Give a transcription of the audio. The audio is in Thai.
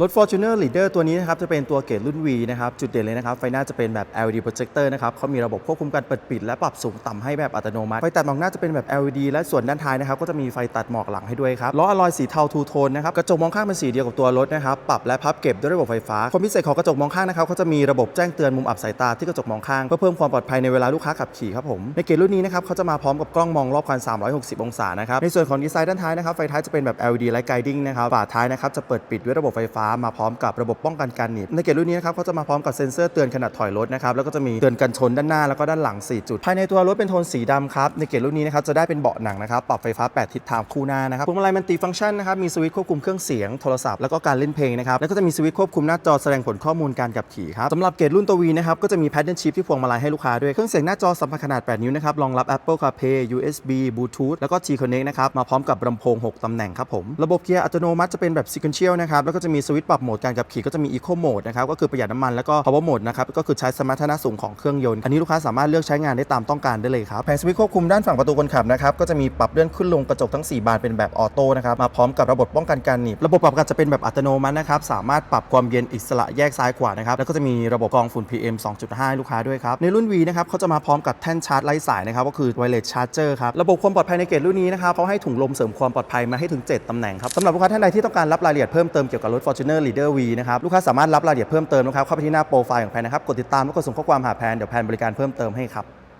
รถ Fortuner Leader ตัวนี้นะครับจะเป็นตัวเกรดรุ่น V นะครับจุดเด่นเลยนะครับไฟหน้าจะเป็นแบบ LED projector นะครับเขามีระบบควบคุมการเปิดปิด และปรับสูงต่ำให้แบบอัตโนมัติไฟตัดหมอกหน้าจะเป็นแบบ LED และส่วนด้านท้ายนะครับก็จะมีไฟตัดหมอกหลังให้ด้วยครับล้ออะลอยสีเทาทูโทนนะครับกระจกมองข้างเป็นสีเดียวกับตัวรถนะครับปรับและพับเก็บด้วยระบบไฟฟ้าความพิเศษของกระจกมองข้างนะครับเขาจะมีระบบแจ้งเตือนมุมอับสายตาที่กระจกมองข้างเพื่อเพิ่มความปลอดภัยในเวลาลูกค้าขับขี่ครับผมในเกรดรุ่นนี้นะครับเขาจะมาพร้อมกับกล้องมองรอบคัน 360 องศานะครับในส่วนของดีไซน์ด้านท้ายนะครับไฟท้ายจะเป็นแบบ LED Light Guiding นะครับฝาท้ายนะครับจะเปิดปิดด้วยระบบไฟฟ้ามาพร้อมกับระบบป้องกันการหนีบในเกียรดรุ่นนี้นะครับเขาจะมาพร้อมกับเซ็นเซอร์เตือนขณะถอยรถนะครับแล้วก็จะมีเตือนกันชนด้านหน้าแล้วก็ด้านหลัง 4 จุด ภายในตัวรถเป็นโทนสีดำครับในเกียรดรุ่นนี้นะครับจะได้เป็นเบาะหนังนะครับปรับไฟฟ้า 8 ทิศทางคู่หน้านะครับพวงมาลัยมันติฟังก์ชันนะครับมีสวิตช์ควบคุมเครื่องเสียงโทรศัพท์แล้วก็การเล่นเพลงนะครับแล้วก็จะมีสวิตช์ควบคุมหน้าจอแสดงผลข้อมูลการขับขี่ครับสำหรับเกรดรุ่นตัว V นะครับก็จะมี Pattern Shift ที่พวงมาลัยให้ลูกค้าด้วยเครื่องเสียงหน้าจอสัมผัสขนาด 8 นิ้วนะครับรองรับ Apple CarPlay USB Bluetooth แล้วก็ G Connect นะครับมาพร้อมกับลำโพง 6ตำแหน่งครับผมระบบเกียร์อัตโนมัติจะเป็นแบบ Sequential นะครับแล้วก็จะมีสวิตช์ปรับโหมดการขับขี่ก็จะมี Eco Mode นะครับก็คือประหยัดน้ำมันแล้วก็ Power Mode นะครับก็คือใช้สมรรถนะสูงของเครื่องยนต์อันนี้ลูกค้าสามารถเลือกใช้งานได้ตามต้องการได้เลยครับแผงสวิตช์ควบคุมด้านฝั่งประตูคนขับนะครับก็จะมีปรับเลื่อนขึ้นลงกระจกทั้ง 4 บานเป็นแบบออโต้นะครับมาพร้อมกับระบบป้องกันการหนีบระบบปรับอากาศจะเป็นแบบอัตโนมัตินะครับสามารถปรับความเย็นอิสระแยกซ้ายขวานะครับแล้วก็จะมีระบบกรองฝุ่น PM 2.5 ลูกค้าด้วยครับในรุ่น V นะครับเขาจะมาพร้อมกับแท่นชาร์จไร้สายนะครับก็คือ wireless charger ครับระบบความปลอดภัยในเกรดรุ่นนี้นะครับเขาให้ถุงลมเสริมความปลอดภัยมาให้ถึง 7ตำแหน่งครับสำหรับลูกค้าท่านใดที่ต้องการรับรายละเอียดเพิ่มเติมเกี่ยวกับรถ Fortune Fortuner Leader V นะครับลูกค้าสามารถรับรายละเอียดเพิ่มเติมนะครับเข้าไปที่หน้าโปรไฟล์ของแพนนะครับกดติดตามแล้วก็ส่งข้อความหาแพนเดี๋ยวแพนบริการเพิ่มเติมให้ครับ